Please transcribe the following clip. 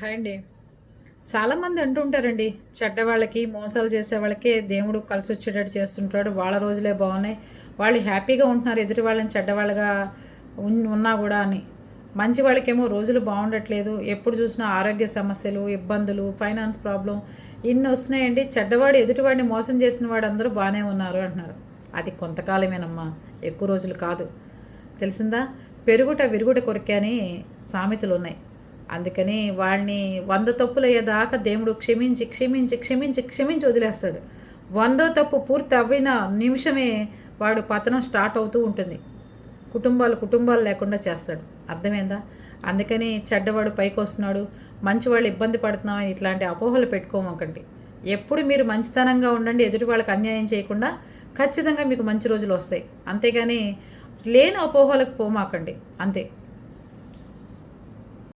Hi అండి. చాలామంది అంటుంటారండి చెడ్డవాళ్ళకి మోసాలు చేసే వాళ్ళకే దేవుడు కలిసి వచ్చేటట్టు చేస్తుంటాడు వాళ్ళ రోజులే బాగున్నాయి వాళ్ళు హ్యాపీగా ఉంటున్నారు ఎదుటి వాళ్ళని చెడ్డవాళ్ళగా ఉన్నా కూడా అని. మంచి వాళ్ళకేమో రోజులు బాగుండట్లేదు ఎప్పుడు చూసినా ఆరోగ్య సమస్యలు ఇబ్బందులు ఫైనాన్స్ ప్రాబ్లం ఇన్ని వస్తున్నాయండి చెడ్డవాడు ఎదుటివాడిని మోసం చేసిన వాడు అందరూ బాగానే ఉన్నారు అంటున్నారు. అది కొంతకాలమేనమ్మా ఎక్కువ రోజులు కాదు. తెలిసిందా? పెరుగుట విరుగుట కొరికే అని సామెతలు ఉన్నాయి. అందుకని వాడిని వంద తప్పులు అయ్యేదాకా దేవుడు క్షమించి క్షమించి క్షమించి క్షమించి వదిలేస్తాడు. వందో తప్పు పూర్తి అవ్విన నిమిషమే వాడు పతనం స్టార్ట్ అవుతూ ఉంటుంది. కుటుంబాలు కుటుంబాలు లేకుండా చేస్తాడు. అర్థమైందా? అందుకని చెడ్డవాడు పైకి వస్తున్నాడు. మంచివాళ్ళు ఇబ్బంది పడుతున్నామని ఇట్లాంటి అపోహలు పెట్టుకోమకండి. ఎప్పుడు మీరు మంచితనంగా ఉండండి ఎదుటి వాళ్ళకి అన్యాయం చేయకుండా ఖచ్చితంగా మీకు మంచి రోజులు వస్తాయి. అంతేగాని లేని అపోహలకు పోమాకండి. అంతే.